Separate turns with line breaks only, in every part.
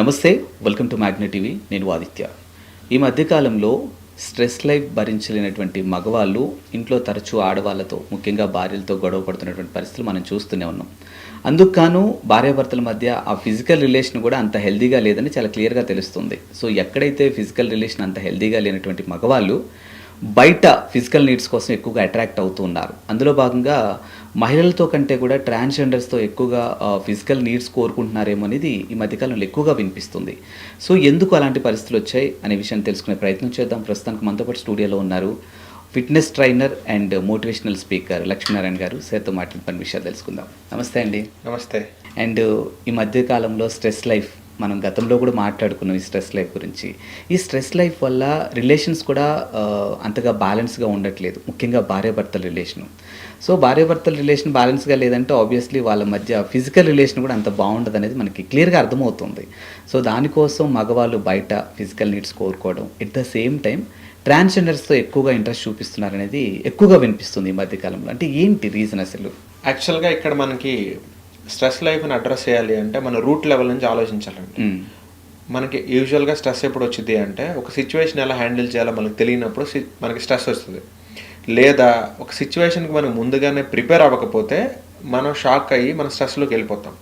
నమస్తే welcome to మ్యాగ్నె TV నేను ఆదిత్య. ఈ మధ్యకాలంలో స్ట్రెస్ లైఫ్ భరించలేనటువంటి మగవాళ్ళు ఇంట్లో తరచూ ఆడవాళ్ళతో ముఖ్యంగా భార్యలతో గొడవ పడుతున్నటువంటి పరిస్థితులు మనం చూస్తూనే ఉన్నాం. అందుకు గాను భార్యాభర్తల మధ్య ఆ ఫిజికల్ రిలేషన్ కూడా అంత హెల్దీగా లేదని చాలా క్లియర్గా తెలుస్తుంది. సో ఎక్కడైతే ఫిజికల్ రిలేషన్ అంత హెల్దీగా లేనటువంటి మగవాళ్ళు బయట ఫిజికల్ నీడ్స్ కోసం ఎక్కువగా అట్రాక్ట్ అవుతూ ఉన్నారు. అందులో భాగంగా మహిళలతో కంటే కూడా ట్రాన్స్జెండర్స్తో ఎక్కువగా ఫిజికల్ నీడ్స్ కోరుకుంటున్నారేమో అనేది ఈ మధ్యకాలంలో ఎక్కువగా వినిపిస్తుంది. సో ఎందుకు అలాంటి పరిస్థితులు వచ్చాయి అనే విషయం తెలుసుకునే ప్రయత్నం చేద్దాం. ప్రస్తుతానికి మనతో పాటు స్టూడియోలో ఉన్నారు fitness trainer and motivational speaker Lakshminarayana garu. సేర్తో మాట్లాడిన పని విషయాలు తెలుసుకుందాం. నమస్తే అండి.
నమస్తే.
అండ్ ఈ మధ్య కాలంలో స్ట్రెస్ లైఫ్ మనం గతంలో కూడా మాట్లాడుకున్నాం ఈ స్ట్రెస్ లైఫ్ గురించి. ఈ స్ట్రెస్ లైఫ్ వల్ల రిలేషన్స్ కూడా అంతగా బ్యాలెన్స్గా ఉండట్లేదు. ముఖ్యంగా భార్యాభర్తల రిలేషను. సో భార్యాభర్తల రిలేషన్ బ్యాలెన్స్గా లేదంటే ఆబ్వియస్లీ వాళ్ళ మధ్య ఫిజికల్ రిలేషన్ కూడా అంత బాగుండదు అనేది మనకి క్లియర్గా అర్థమవుతుంది. సో దానికోసం మగవాళ్ళు బయట ఫిజికల్ నీడ్స్ కోరుకోవడం. ఎట్ ద సేమ్ టైం ట్రాన్స్జెండర్స్తో ఎక్కువగా ఇంట్రెస్ట్ చూపిస్తున్నారు అనేది ఎక్కువగా వినిపిస్తుంది ఈ మధ్యకాలంలో. అంటే ఏంటి రీజన్ అసలు?
యాక్చువల్గా ఇక్కడ మనకి స్ట్రెస్ లైఫ్ని అడ్రస్ చేయాలి అంటే మన రూట్ లెవెల్ నుంచి ఆలోచించాలండి. మనకి యూజువల్గా స్ట్రెస్ ఎప్పుడు వచ్చింది అంటే ఒక సిచ్యువేషన్ ఎలా హ్యాండిల్ చేయాలో మనకు తెలియనప్పుడు మనకి స్ట్రెస్ వస్తుంది లేదా ఒక సిచ్యువేషన్కి మనం ముందుగానే ప్రిపేర్ అవ్వకపోతే మనం షాక్ అయ్యి మన స్ట్రెస్లోకి వెళ్ళిపోతాం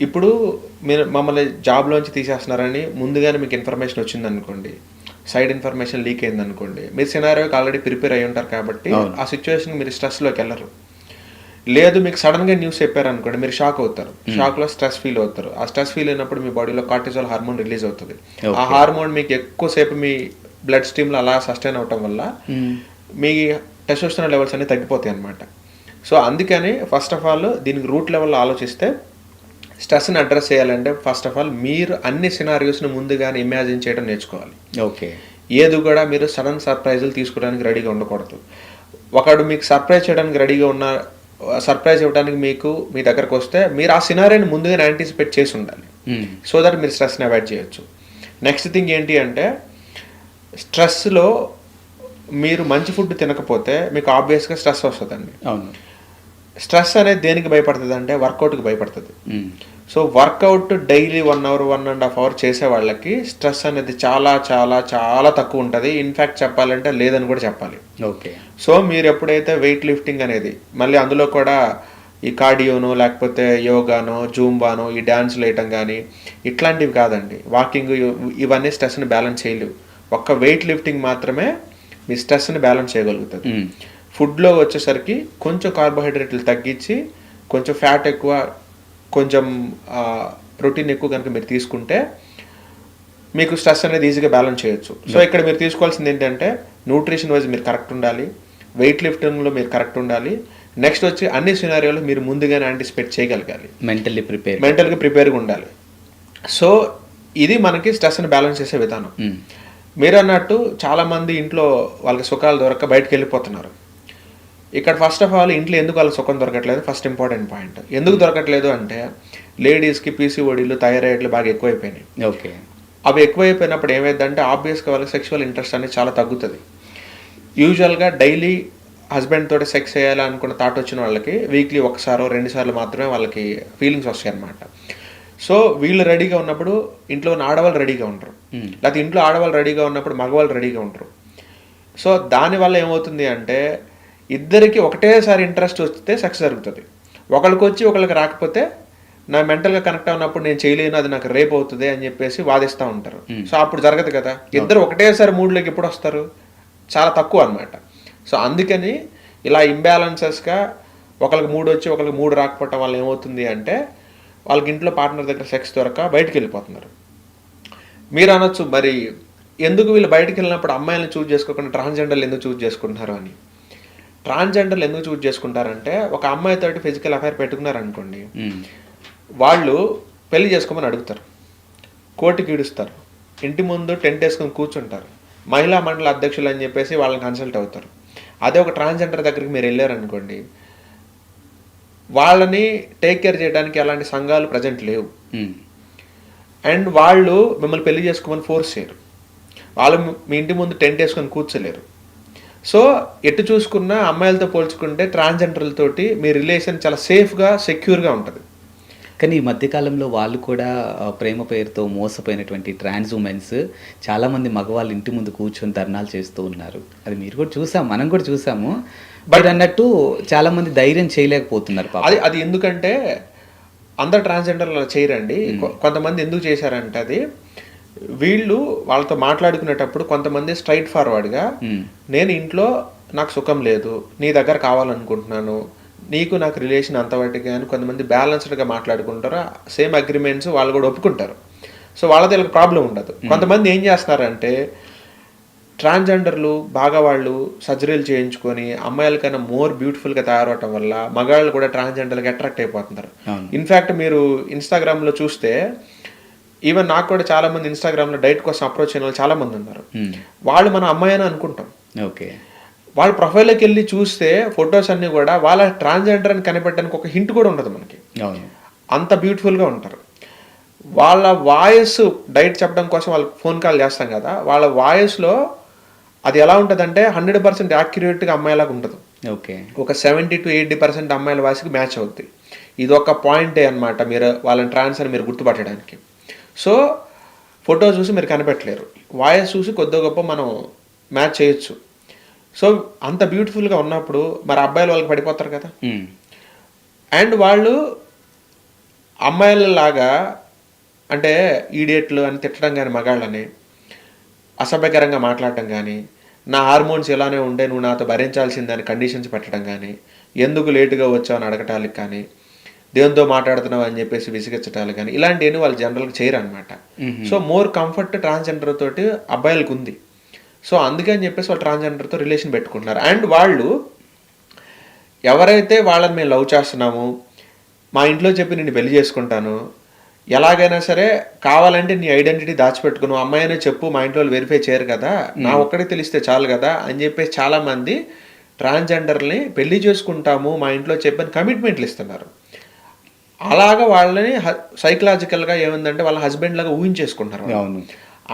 ఇప్పుడు మీరు మమ్మల్ని జాబ్లోంచి తీసేస్తున్నారని ముందుగానే మీకు ఇన్ఫర్మేషన్ వచ్చింది అనుకోండి సైడ్ ఇన్ఫర్మేషన్ లీక్ అయింది అనుకోండి మీరు సినారియోకి ఆల్రెడీ ప్రిపేర్ అయి ఉంటారు కాబట్టి. ఆ సిచ్యువేషన్ మీరు స్ట్రెస్లోకి వెళ్ళరు లేదు మీకు సడన్గా న్యూస్ చెప్పారు అనుకోండి మీరు షాక్ అవుతారు. షాక్లో స్ట్రెస్ ఫీల్ అవుతారు. ఆ స్ట్రెస్ ఫీల్ అయినప్పుడు మీ బాడీలో కార్టిజాల్ హార్మోన్ రిలీజ్ అవుతుంది. ఆ. హార్మోన్ మీకు ఎక్కువసేపు మీ బ్లడ్ స్ట్రీమ్లో అలా సస్టైన్ అవటం వల్ల
మ్మ్.
మీ టెస్టోస్టెరాన్ లెవెల్స్ అన్ని తగ్గిపోతాయి అనమాట సో అందుకని ఫస్ట్ ఆఫ్ ఆల్ దీనికి రూట్ లెవెల్లో ఆలోచిస్తే స్ట్రెస్ని అడ్రస్ చేయాలంటే ఫస్ట్ ఆఫ్ ఆల్ మీరు అన్ని సినారియోస్ని ముందుగానే ఇమాజిన్ చేయడం నేర్చుకోవాలి.
ఓకే
ఏది కూడా మీరు సడన్ సర్ప్రైజులు తీసుకోవడానికి రెడీగా ఉండకూడదు. ఒకడు మీకు సర్ప్రైజ్ చేయడానికి రెడీగా ఉన్న సర్ప్రైజ్ ఇవ్వడానికి మీకు మీ దగ్గరకు వస్తే మీరు ఆ సినారియోని ముందుగానే యాంటిసిపేట్ చేసి ఉండాలి. సో దట్ మీరు స్ట్రెస్ని అవాయిడ్ చేయొచ్చు. నెక్స్ట్ థింగ్ ఏంటి అంటే స్ట్రెస్లో మీరు మంచి ఫుడ్ తినకపోతే మీకు ఆబ్వియస్గా స్ట్రెస్ వస్తుందండి.
అవును.
స్ట్రెస్ అనేది దేనికి భయపడుతుంది అంటే వర్కౌట్కి భయపడుతుంది. So workout daily one hour one and half hour చేసే వాళ్ళకి స్ట్రెస్ అనేది చాలా చాలా చాలా తక్కువ ఉంటుంది. ఇన్ఫ్యాక్ట్ చెప్పాలంటే లేదని కూడా చెప్పాలి.
ఓకే.
సో మీరు ఎప్పుడైతే వెయిట్ లిఫ్టింగ్ అనేది మళ్ళీ అందులో కూడా ఈ కార్డియోనో లేకపోతే యోగానో జూంబానో ఈ డ్యాన్స్ వేయటం కానీ ఇట్లాంటివి కాదండి. వాకింగ్ ఇవన్నీ స్ట్రెస్ని బ్యాలెన్స్ చేయలేవు. ఒక్క వెయిట్ లిఫ్టింగ్ మాత్రమే మీ స్ట్రెస్ని బ్యాలెన్స్ చేయగలుగుతుంది. ఫుడ్లో వచ్చేసరికి కొంచెం కార్బోహైడ్రేట్లు తగ్గించి కొంచెం ఫ్యాట్ ఎక్కువ కొంచెం ప్రోటీన్ ఎక్కువ కనుక మీరు తీసుకుంటే మీకు స్ట్రెస్ అనేది ఈజీగా బ్యాలెన్స్ చేయొచ్చు. సో ఇక్కడ మీరు తీసుకోవాల్సింది ఏంటంటే న్యూట్రిషన్ వైజ్ మీరు కరెక్ట్ ఉండాలి వెయిట్ లిఫ్టింగ్లో మీరు కరెక్ట్ ఉండాలి. నెక్స్ట్ వచ్చి అన్ని సినారియోలు మీరు ముందుగానే యాంటిసిపేట్ చేయగలగాలి.
మెంటల్లీ ప్రిపేర్
మెంటల్గా ప్రిపేర్గా ఉండాలి. సో ఇది మనకి స్ట్రెస్ని బ్యాలెన్స్ చేసే విధానం.
మ్మ్.
మీరు అన్నట్టు చాలా మంది ఇంట్లో వాళ్ళకి సుఖాలు దొరక్క బయటకు వెళ్ళిపోతున్నారు. ఇక్కడ ఫస్ట్ ఆఫ్ ఆల్ ఇంట్లో ఎందుకు వాళ్ళకి సుఖం దొరకట్లేదు? ఫస్ట్ ఇంపార్టెంట్ పాయింట్ ఎందుకు దొరకట్లేదు అంటే లేడీస్కి పీసీఓడీలు థైరాయిడ్లు బాగా ఎక్కువైపోయినాయి.
ఓకే.
అవి ఎక్కువైపోయినప్పుడు ఏమైందంటే ఆబ్వియస్గా వాళ్ళకి సెక్షువల్ ఇంట్రెస్ట్ అనేది చాలా తగ్గుతుంది. యూజువల్గా డైలీ హస్బెండ్ తోటి సెక్స్ చేయాలి అనుకున్న థాట్ వచ్చిన వాళ్ళకి వీక్లీ ఒకసారో రెండు సార్లు మాత్రమే వాళ్ళకి ఫీలింగ్స్ వస్తాయి అన్నమాట. సో వీళ్ళు రెడీగా ఉన్నప్పుడు ఇంట్లో ఉన్న ఆడవాళ్ళు రెడీగా ఉంటారు
మ్మ్.
లేకపోతే ఇంట్లో ఆడవాళ్ళు రెడీగా ఉన్నప్పుడు మగవాళ్ళు రెడీగా ఉంటారు సో దానివల్ల ఏమవుతుంది అంటే ఇద్దరికి ఒకటేసారి ఇంట్రెస్ట్ వస్తే సెక్స్ జరుగుతుంది. ఒకరికి వచ్చి ఒకరికి రాకపోతే నా మెంటల్గా కనెక్ట్ అయినప్పుడు నేను చేయలేను అది నాకు రేపు అవుతుంది అని చెప్పేసి వాదిస్తూ ఉంటారు. సో అప్పుడు జరగదు కదా. ఇద్దరు ఒకటేసారి మూడ్లోకి ఎప్పుడు వస్తారు? చాలా తక్కువ అన్నమాట. సో అందుకని ఇలా ఇంబ్యాలెన్సెస్గా ఒకరికి మూడు వచ్చి ఒకరికి మూడు రాకపోవటం వల్ల ఏమవుతుంది అంటే వాళ్ళకి ఇంట్లో పార్ట్నర్ దగ్గర సెక్స్ దొరక బయటికి వెళ్ళిపోతున్నారు. మీరు అనొచ్చు మరి ఎందుకు వీళ్ళు బయటికి వెళ్ళినప్పుడు అమ్మాయిలను చూజ్ చేసుకోకుండా ట్రాన్స్జెండర్లు ఎందుకు చూజ్ చేసుకుంటున్నారు అని? ట్రాన్స్జెండర్లు ఎందుకు చూజ్ చేసుకుంటారంటే ఒక అమ్మాయితోటి ఫిజికల్ అఫైర్ పెట్టుకున్నారు అనుకోండి
మ్మ్.
వాళ్ళు పెళ్ళి చేసుకోమని అడుగుతారు. కోర్టుకి ఈడుస్తారు ఇంటి ముందు టెంట్ వేసుకొని కూర్చుంటారు. మహిళా మండల అధ్యక్షులు అని చెప్పేసి వాళ్ళని కన్సల్ట్ అవుతారు. అదే ఒక ట్రాన్స్జెండర్ దగ్గరికి మీరు వెళ్ళారనుకోండి వాళ్ళని టేక్ కేర్ చేయడానికి అలాంటి సంఘాలు ప్రజెంట్ లేవు. అండ్ వాళ్ళు మిమ్మల్ని పెళ్ళి చేసుకోమని ఫోర్స్ చేయరు. వాళ్ళు మీ ఇంటి ముందు టెంట్ వేసుకొని కూర్చోలేరు. సో ఎటు చూసుకున్నా అమ్మాయిలతో పోల్చుకుంటే ట్రాన్స్జెండర్లతోటి మీ రిలేషన్ చాలా సేఫ్గా సెక్యూర్గా ఉంటుంది.
కానీ ఈ మధ్యకాలంలో వాళ్ళు కూడా ప్రేమ పేరుతో మోసపోయినటువంటి ట్రాన్స్ ఉమెన్స్ చాలామంది మగవాళ్ళు ఇంటి ముందు కూర్చొని ధర్నాలు చేస్తూ ఉన్నారు. అది మీరు కూడా చూసాం మనం కూడా చూసాము. బట్ అన్నట్టు చాలామంది ధైర్యం చేయలేకపోతున్నారు.
అది అది ఎందుకంటే అందరు ట్రాన్స్జెండర్లు చేయరండి. కొంతమంది ఎందుకు చేశారంటే అది వీళ్ళు వాళ్ళతో మాట్లాడుకునేటప్పుడు కొంతమంది స్ట్రైట్ ఫార్వర్డ్గా. నేను ఇంట్లో నాకు సుఖం లేదు నీ దగ్గర కావాలనుకుంటున్నాను నీకు నాకు రిలేషన్ అంతవరకు అని కొంతమంది బ్యాలెన్స్డ్గా మాట్లాడుకుంటారు సేమ్ అగ్రిమెంట్స్ వాళ్ళు కూడా ఒప్పుకుంటారు సో వాళ్ళతో వీళ్ళకి ప్రాబ్లం ఉండదు కొంతమంది ఏం చేస్తున్నారంటే ట్రాన్స్జెండర్లు బాగా వాళ్ళు సర్జరీలు చేయించుకొని అమ్మాయిల కన్నా మోర్ బ్యూటిఫుల్గా తయారవటం వల్ల మగాళ్ళు కూడా ట్రాన్స్జెండర్కి అట్రాక్ట్ అయిపోతున్నారు. ఇన్ఫ్యాక్ట్ మీరు ఇన్స్టాగ్రామ్లో చూస్తే ఈవెన్ నాకు కూడా చాలా మంది ఇన్స్టాగ్రామ్లో డైట్ కోసం అప్రోచ్ అయిన వాళ్ళు చాలా మంది ఉన్నారు.
మ్మ్. వాళ్ళు
మన అమ్మాయి అని అనుకుంటాం.
ఓకే
వాళ్ళ ప్రొఫైల్లోకి వెళ్ళి చూస్తే ఫొటోస్ అన్నీ కూడా వాళ్ళ ట్రాన్స్జెండర్ అని కనిపెట్టడానికి ఒక హింట్ కూడా ఉండదు మనకి. అంత బ్యూటిఫుల్గా ఉంటారు. వాళ్ళ వాయిస్ డైట్ చెప్పడం కోసం వాళ్ళకి ఫోన్ కాల్ చేస్తాం కదా వాళ్ళ వాయిస్లో అది ఎలా ఉంటుందంటే హండ్రెడ్ పర్సెంట్ యాక్యురేట్గా అమ్మాయిలాగా ఉండదు.
ఓకే
ఒక సెవెంటీ టు ఎయిటీ పర్సెంట్ అమ్మాయిల వాయిస్కి మ్యాచ్ అవుద్ది. ఇది ఒక పాయింటే అన్నమాట మీరు వాళ్ళని ట్రాన్స్ అని మీరు గుర్తుపట్టడానికి. సో ఫోటో చూసి మీరు కనిపెట్టలేరు. వాయిస్ చూసి కొద్ది గొప్ప మనం మ్యాచ్ చేయొచ్చు. సో అంత బ్యూటిఫుల్గా ఉన్నప్పుడు మరి అబ్బాయిలు వాళ్ళకి పడిపోతారు కదా. అండ్ వాళ్ళు అమ్మాయిలలాగా అంటే ఈడియట్లు అని తిట్టడం కానీ మగాళ్ళని అసభ్యకరంగా మాట్లాడటం కానీ నా హార్మోన్స్ ఇలానే ఉండే నువ్వు నాతో భరించాల్సిందని కండిషన్స్ పెట్టడం కానీ ఎందుకు లేటుగా వచ్చావు అని అడగటానికి కానీ దేవునితో మాట్లాడుతున్నావు అని చెప్పేసి విసిగించటాలు కానీ ఇలాంటివన్నీ వాళ్ళు జనరల్గా చేయరు అనమాట సో మోర్ కంఫర్ట్ ట్రాన్స్జెండర్ తోటి అబ్బాయిలకు ఉంది. సో అందుకని చెప్పేసి వాళ్ళు ట్రాన్స్జెండర్తో రిలేషన్ పెట్టుకుంటున్నారు. అండ్ వాళ్ళు ఎవరైతే వాళ్ళని మేము లవ్ చేస్తున్నాము మా ఇంట్లో చెప్పి నేను పెళ్ళి చేసుకుంటాను ఎలాగైనా సరే కావాలంటే నీ ఐడెంటిటీ దాచిపెట్టుకును అమ్మాయినే చెప్పు మా ఇంట్లో వాళ్ళు వెరిఫై చేయరు కదా నా ఒక్కడికి తెలిస్తే చాలు కదా అని చెప్పేసి చాలా మంది ట్రాన్స్జెండర్ని పెళ్ళి చేసుకుంటాము మా ఇంట్లో చెప్పని కమిట్మెంట్లు ఇస్తున్నారు. అలాగా వాళ్ళని సైకలాజికల్గా ఏముందంటే వాళ్ళ హస్బెండ్ లాగా ఊహించేసుకుంటారు.
అవును.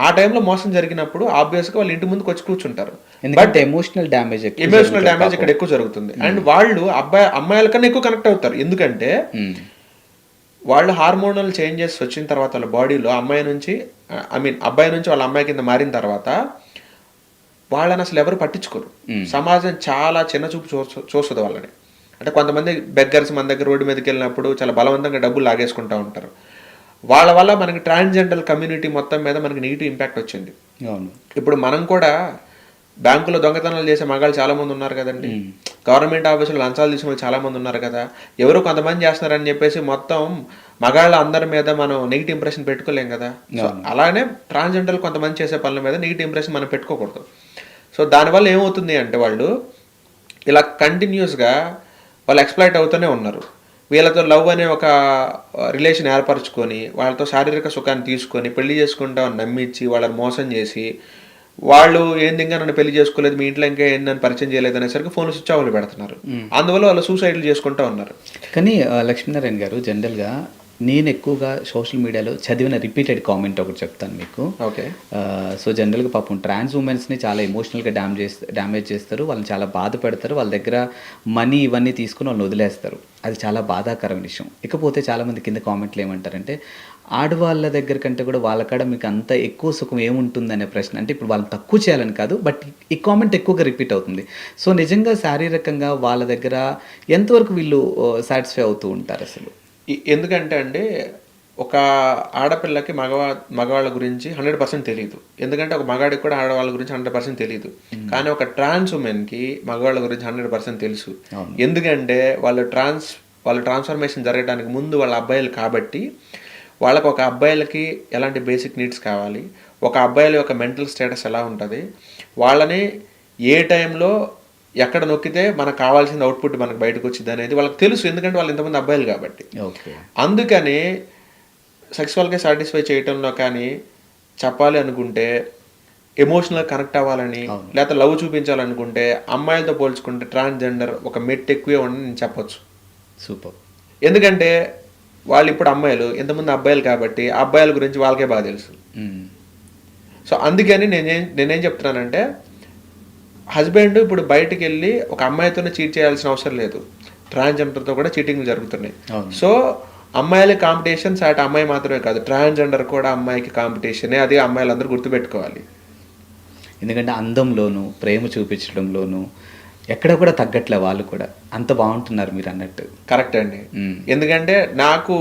ఆ టైంలో మోసం జరిగినప్పుడు ఆబ్వియస్గా వాళ్ళ ఇంటి ముందుకు వచ్చి కూర్చుంటారు.
ఎందుకంటే ఎమోషనల్ డ్యామేజ్
ఎమోషనల్ డ్యామేజ్ ఇక్కడ ఎక్కువ జరుగుతుంది. అండ్ వాళ్ళు అబ్బాయి అమ్మాయిల కన్నా ఎక్కువ కనెక్ట్ అవుతారు. ఎందుకంటే వాళ్ళు హార్మోనల్ చేంజెస్ వచ్చిన తర్వాత వాళ్ళ బాడీలో అమ్మాయి నుంచి ఐ మీన్ అబ్బాయి నుంచి వాళ్ళ అమ్మాయి కింద మారిన తర్వాత వాళ్ళని అసలు ఎవరు పట్టించుకోరు. సమాజం చాలా చిన్న చూపు చూస్తుంది వాళ్ళని. అంటే కొంతమంది బెగ్గర్స్ మన దగ్గర రోడ్డు మీదకి వెళ్ళినప్పుడు చాలా బలవంతంగా డబ్బులు లాగేసుకుంటూ ఉంటారు. వాళ్ళ వల్ల మనకి ట్రాన్స్జెండర్ కమ్యూనిటీ మొత్తం మీద మనకి నెగిటివ్ ఇంపాక్ట్ వచ్చింది.
అవును.
ఇప్పుడు మనం కూడా బ్యాంకులో దొంగతనాలు చేసే మగాళ్ళు చాలా మంది ఉన్నారు కదండి. గవర్నమెంట్ ఆఫీసులో లంచాలు తీసుకునే వాళ్ళు చాలా మంది ఉన్నారు కదా. ఎవరో కొంతమంది చేస్తున్నారని చెప్పేసి మొత్తం మగాళ్ళ అందరి మీద మనం నెగిటివ్ ఇంప్రెషన్ పెట్టుకోలేం కదా. సో అలానే ట్రాన్స్జెండర్ కొంతమంది చేసే పనుల మీద నెగిటివ్ ఇంప్రెషన్ మనం పెట్టుకోకూడదు. సో దానివల్ల ఏమవుతుంది అంటే వాళ్ళు ఇలా కంటిన్యూస్గా వాళ్ళు ఎక్స్ప్లైట్ అవుతూనే ఉన్నారు. వీళ్ళతో లవ్ అనే ఒక రిలేషన్ ఏర్పరచుకొని వాళ్ళతో శారీరక సుఖాన్ని తీసుకొని పెళ్ళి చేసుకుంటామని నమ్మించి వాళ్ళని మోసం చేసి వాళ్ళు ఏంది ఇంకా నన్ను పెళ్ళి చేసుకోలేదు మీ ఇంట్లో ఇంకా ఏంది నన్ను పరిచయం చేయలేదు అనేసరికి ఫోన్ స్విచ్ ఆఫ్లు పెడుతున్నారు. అందువల్ల వాళ్ళు సూసైడ్లు చేసుకుంటూ ఉన్నారు.
కానీ లక్ష్మీనారాయణ గారు జనరల్గా నేను ఎక్కువగా సోషల్ మీడియాలో చదివిన రిపీటెడ్ కామెంట్ ఒకటి చెప్తాను మీకు.
ఓకే.
సో జనరల్గా పాపం ట్రాన్స్ ఉమెన్స్ని చాలా ఎమోషనల్గా డ్యామ్ చేస్తారు డ్యామేజ్ చేస్తారు. వాళ్ళని చాలా బాధ పెడతారు. వాళ్ళ దగ్గర మనీ ఇవన్నీ తీసుకుని వాళ్ళని వదిలేస్తారు. అది చాలా బాధాకరమైన విషయం. ఇకపోతే చాలామంది కింద కామెంట్లు ఏమంటారంటే ఆడవాళ్ళ దగ్గర కంటే కూడా వాళ్ళ కాడ మీకు అంత ఎక్కువ సుఖం ఏముంటుందనే ప్రశ్న. అంటే ఇప్పుడు వాళ్ళని తక్కువ చేయాలని కాదు బట్ ఈ కామెంట్ ఎక్కువగా రిపీట్ అవుతుంది. సో నిజంగా శారీరకంగా వాళ్ళ దగ్గర ఎంతవరకు వీళ్ళు సాటిస్ఫై అవుతూ ఉంటారు అసలు?
ఎందుకంటే అండి ఒక ఆడపిల్లకి మగవా మగవాళ్ళ గురించి హండ్రెడ్ పర్సెంట్ తెలియదు ఎందుకంటే ఒక మగాడికి కూడా ఆడవాళ్ళ గురించి హండ్రెడ్ పర్సెంట్ తెలియదు కానీ ఒక ట్రాన్స్ ఉమెన్కి మగవాళ్ళ గురించి హండ్రెడ్ పర్సెంట్ తెలుసు. ఎందుకంటే వాళ్ళు ట్రాన్స్ వాళ్ళ ట్రాన్స్ఫర్మేషన్ జరగడానికి ముందు వాళ్ళ అబ్బాయిలు కాబట్టి వాళ్ళకి ఒక అబ్బాయిలకి ఎలాంటి బేసిక్ నీడ్స్ కావాలి. ఒక అబ్బాయిల యొక్క మెంటల్ స్టేటస్ ఎలా ఉంటుంది? వాళ్ళని ఏ టైంలో ఎక్కడ నొక్కితే మనకు కావాల్సిన అవుట్పుట్ మనకు బయటకు వచ్చింది అనేది వాళ్ళకి తెలుసు. ఎందుకంటే వాళ్ళు ఇంతమంది అబ్బాయిలు కాబట్టి.
ఓకే.
అందుకని సెక్సువల్గా సాటిస్ఫై చేయటంలో కానీ చెప్పాలి అనుకుంటే ఎమోషనల్గా కనెక్ట్ అవ్వాలని లేకపోతే లవ్ చూపించాలనుకుంటే అమ్మాయిలతో పోల్చుకుంటే ట్రాన్స్జెండర్ ఒక మెట్ ఎక్కువే ఉండని నేను చెప్పొచ్చు.
సూపర్.
ఎందుకంటే వాళ్ళు ఇప్పుడు అమ్మాయిలు ఇంతమంది అబ్బాయిలు కాబట్టి ఆ అబ్బాయిల గురించి వాళ్ళకే బాగా తెలుసు. సో అందుకని నేనేం నేనేం చెప్తున్నానంటే హస్బెండ్ ఇప్పుడు బయటికి వెళ్ళి ఒక అమ్మాయితోనే చీట్ చేయాల్సిన అవసరం లేదు. ట్రాన్స్జెండర్తో కూడా చీటింగ్లు జరుగుతున్నాయి. సో అమ్మాయిల కాంపిటీషన్ సాటి అమ్మాయి మాత్రమే కాదు ట్రాన్స్జెండర్ కూడా అమ్మాయికి కాంపిటీషనే అది అమ్మాయిలందరూ గుర్తుపెట్టుకోవాలి.
ఎందుకంటే అందంలోను ప్రేమ చూపించడంలోను ఎక్కడ కూడా తగ్గట్లే వాళ్ళు కూడా. అంత బాగుంటున్నారు మీరు అన్నట్టు
కరెక్ట్ అండి. ఎందుకంటే నాకు